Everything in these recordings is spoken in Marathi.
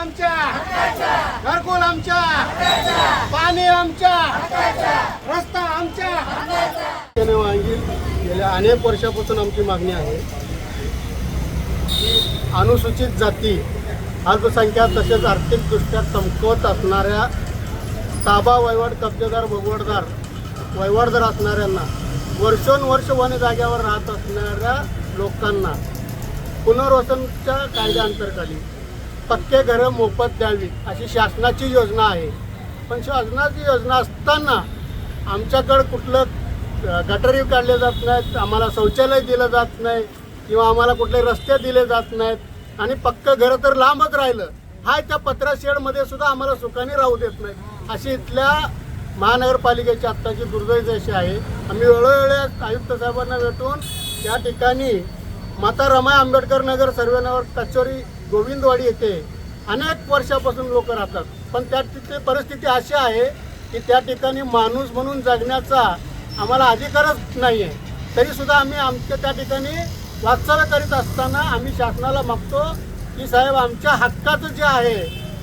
आमच्या. घरकुल आमच्या. पाणी आमच्या. रस्ता आमच्या. गेल्या अनेक वर्षापासून आमची मागणी आहे की अनुसूचित जाती अल्पसंख्याक तसेच आर्थिकदृष्ट्या कमकवत असणाऱ्या ताबा वैवाड कब्जेदार भगवडदार वैवाडदार असणाऱ्यांना वर्षोनवर्ष वन जाग्यावर राहत असणाऱ्या लोकांना पुनर्वसनच्या कायद्याअंतर्गत पक्के घरं मोफत द्यावी अशी शासनाची योजना आहे. पण शासनाची योजना असताना आमच्याकडं कुठलं अ, काढले जात नाहीत आम्हाला शौचालय दिलं जात नाही किंवा आम्हाला कुठले रस्ते दिले जात नाहीत आणि पक्कं घरं तर लांबच राहिलं. हाय त्या पत्रा शेडमध्ये सुद्धा आम्हाला सुखाने राहू देत नाही. अशी इथल्या महानगरपालिकेची आत्ताची दुर्दैव अशी आहे आम्ही वेळोवेळी आयुक्त साहेबांना भेटून त्या ठिकाणी माता रमाई आंबेडकर नगर सर्वेनगर कचोरी गोविंदवाडी येथे अनेक वर्षापासून लोक राहतात. पण त्या तिथे परिस्थिती अशी आहे की त्या ठिकाणी माणूस म्हणून जगण्याचा आम्हाला अधिकारच नाही आहे तरीसुद्धा आम्ही आमच्या त्या ठिकाणी वास्तव्य करीत असताना आम्ही शासनाला मागतो की साहेब आमच्या हक्काचं जे आहे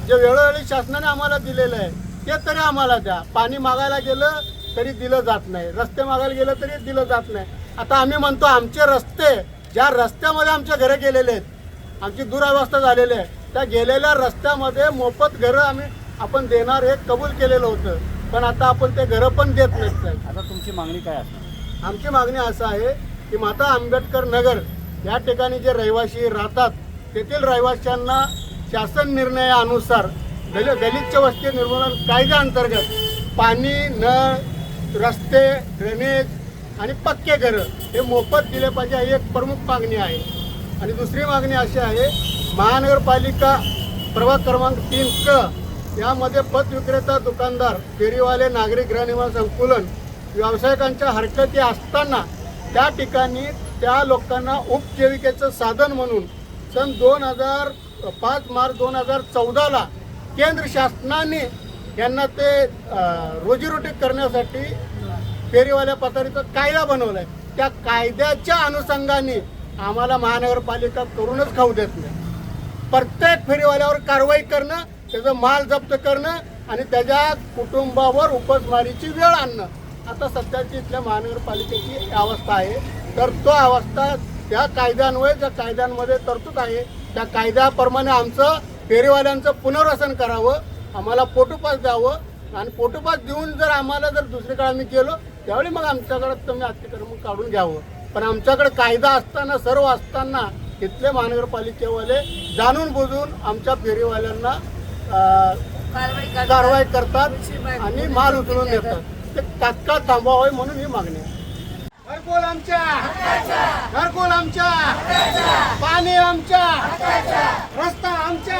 जे वेळोवेळी शासनाने आम्हाला दिलेलं आहे ते तरी आम्हाला द्या. पाणी मागायला गेलं तरी दिलं जात नाही. रस्ते मागायला गेलं तरी दिलं जात नाही. आता आम्ही म्हणतो आमचे रस्ते ज्या रस्त्यामध्ये आमच्या घरं गेलेले आहेत आमची दुरावस्था झालेली आहे त्या गेलेल्या रस्त्यामध्ये मोफत घरं आम्ही आपण देणार हे कबूल केलेलं होतं. पण आता आपण ते घरं पण देत नाहीत साहेब. आता तुमची मागणी काय असणार? आमची मागणी असं आहे की माता आंबेडकर नगर या ठिकाणी जे रहिवासी राहतात तेथील रहिवाशांना शासन निर्णयानुसार गल गलिच्छ वस्ती निर्मूलन कायद्याअंतर्गत पाणी नळ रस्ते ड्रेनेज आणि पक्के घरं. हे मोफत दिले पाहिजे ही एक प्रमुख मागणी आहे. आणि दुसरी मागणी अशी आहे महानगरपालिका प्रभाग क्रमांक तीन क यामध्ये पत विक्रेता दुकानदार फेरीवाले नागरिक गृहनिर्माण संकुलन व्यावसायिकांच्या हरकती असताना त्या ठिकाणी त्या लोकांना उपजीविकेचं साधन म्हणून सन दोन हजार पाच मार्च दोन हजार चौदाला केंद्र शासनाने यांना ते रोजीरोटी करण्यासाठी फेरीवाल्या पथारीचा कायदा बनवलाय. त्या कायद्याच्या अनुषंगाने आम्हाला महानगरपालिका करूनच खाऊ देत नाही. प्रत्येक फेरीवाल्यावर कारवाई करणं त्याचं माल जप्त करणं आणि त्याच्या कुटुंबावर उपस्मारीची वेळ आणणं. आता सध्याची इथल्या महानगरपालिकेची अवस्था आहे. तर तो अवस्था त्या कायद्यान्वये ज्या कायद्यांमध्ये तरतूद आहे. त्या कायद्याप्रमाणे आमचं फेरीवाल्यांचं पुनर्वसन करावं. आम्हाला पोटोपास द्यावं. आणि फोटोपास देऊन जर आम्हाला जर दुसरीकडे आम्ही गेलो त्यावेळी मग आमच्याकडे तुम्ही अतिक्रमण काढून घ्यावं. पण आमच्याकडे कायदा असताना सर्व असताना इथले महानगरपालिकेवाले जाणून बुजून आमच्या फेरीवाल्यांना कारवाई करतात आणि माल उचलून देतात. ते तात्काळ थांबवावे म्हणून ही मागणी आहे. घरकोल आमच्या घरकोल आमच्या पाणी आमच्या रस्ता आमच्या